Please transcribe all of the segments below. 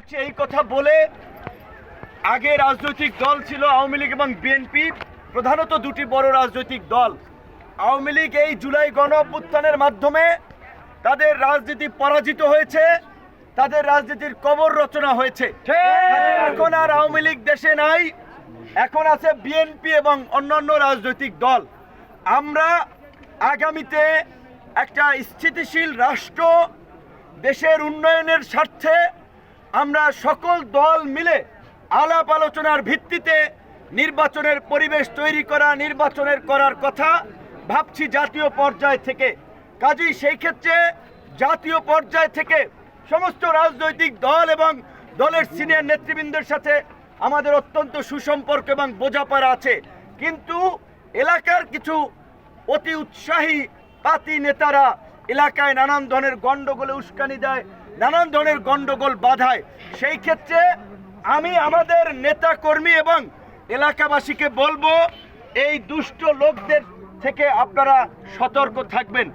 এই কথা বলে আগে রাজনৈতিক দল ছিল আওয়ামী লীগ এবং বিএনপি প্রধানত দুটি বড় রাজনৈতিক দল। আওয়ামী লীগ এই জুলাই গণ অভ্যুত্থানের মাধ্যমে তাদের রাজনীতি পরাজিত হয়েছে তাদের রাজনীতির কবর রচনা হয়েছে। এখন আর আওয়ামী লীগ দেশে নাই এখন আছে বিএনপি এবং অন্যান্য রাজনৈতিক দল। আমরা আগামীতে একটা স্থিতিশীল রাষ্ট্র দেশের উন্নয়নের স্বার্থে আমরা সকল দল মিলে আলাপ আলোচনার ভিত্তিতে নির্বাচনের পরিবেশ তৈরি করা, নির্বাচনের করার কথা ভাবছি জাতীয় পর্যায় থেকে। কাজেই সেই ক্ষেত্রে জাতীয় পর্যায় থেকে সমস্ত রাজনৈতিক দল এবং দলের সিনিয়র নেতৃবৃন্দের সাথে আমাদের অত্যন্ত সুসম্পর্ক এবং বোঝাপড়া আছে। কিন্তু এলাকার কিছু অতি উৎসাহী পাতি নেতারা এলাকায় নানান ধরনের গন্ডগোলে উস্কানি দেয়, নানান ধরনের গন্ডগোল বাধায়। সেই ক্ষেত্রে আমি আমাদের নেতা কর্মী এবং এলাকাবাসীকে বলব, এই দুষ্ট লোকদের থেকে আপনারা সতর্ক থাকবেন।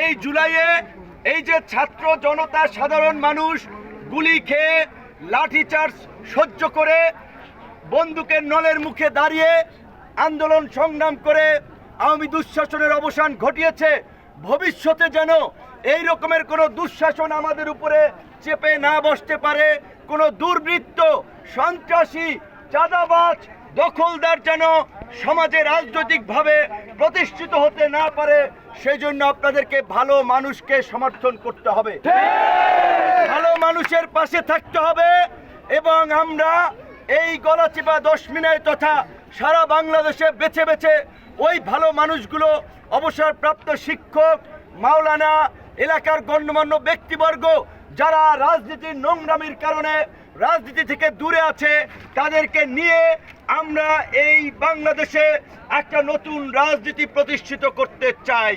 এই জুলাইয়ে এই যে ছাত্র জনতা, সাধারণ মানুষ গুলি খেয়ে লাঠিচার্জ সহ্য করে বন্দুকের নলের মুখে দাঁড়িয়ে আন্দোলন সংগ্রাম করে আওয়ামী দুঃশাসনের অবসান ঘটিয়েছে। ভবিষ্যতে যেন এই রকমের কোনো দুঃশাসন আমাদের উপরে চেপে না বসতে পারে, কোনো দুর্বৃত্ত, সন্ত্রাসী, চাঁদাবাজ, দখলদার যেন সমাজে রাজনৈতিকভাবে প্রতিষ্ঠিত হতে না পারে সেই জন্য আপনাদেরকে ভালো মানুষকে সমর্থন করতে হবে। ভালো মানুষের পাশে থাকতে হবে এবং আমরা এই গলাচিপা দশ মিনায় তথা সারা বাংলাদেশে বেছে বেছে ওই ভালো মানুষগুলো অবসরপ্রাপ্ত শিক্ষক, মাওলানা, এলাকার গণ্যমান্য ব্যক্তিবর্গ, যারা রাজনীতির নোংরামির কারণে রাজনীতি থেকে দূরে আছে, তাদেরকে নিয়ে আমরা এই বাংলাদেশে একটা নতুন রাজনীতি প্রতিষ্ঠিত করতে চাই।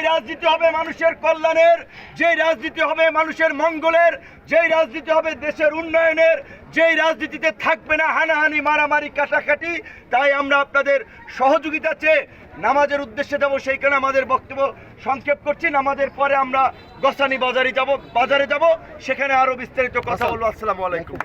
যেই রাজনীতি হবে মানুষের কল্যাণের, যেই রাজনীতি হবে মানুষের মঙ্গলের, যেই রাজনীতি হবে দেশের উন্নয়নের, যেই রাজনীতিতে থাকবে না হানাহানি, মারামারি, কাটাকাটি, তাই আমরা আপনাদের সহযোগিতা চেয়ে নামাজের উদ্দেশ্যে যাব। সেইখানে আমাদের বক্তব্য সংক্ষেপ করছি। নামাজের পরে আমরা গসানি বাজারে যাব বাজারে যাব। সেখানে আরও বিস্তারিত কথা বলব। আসসালামু আলাইকুম।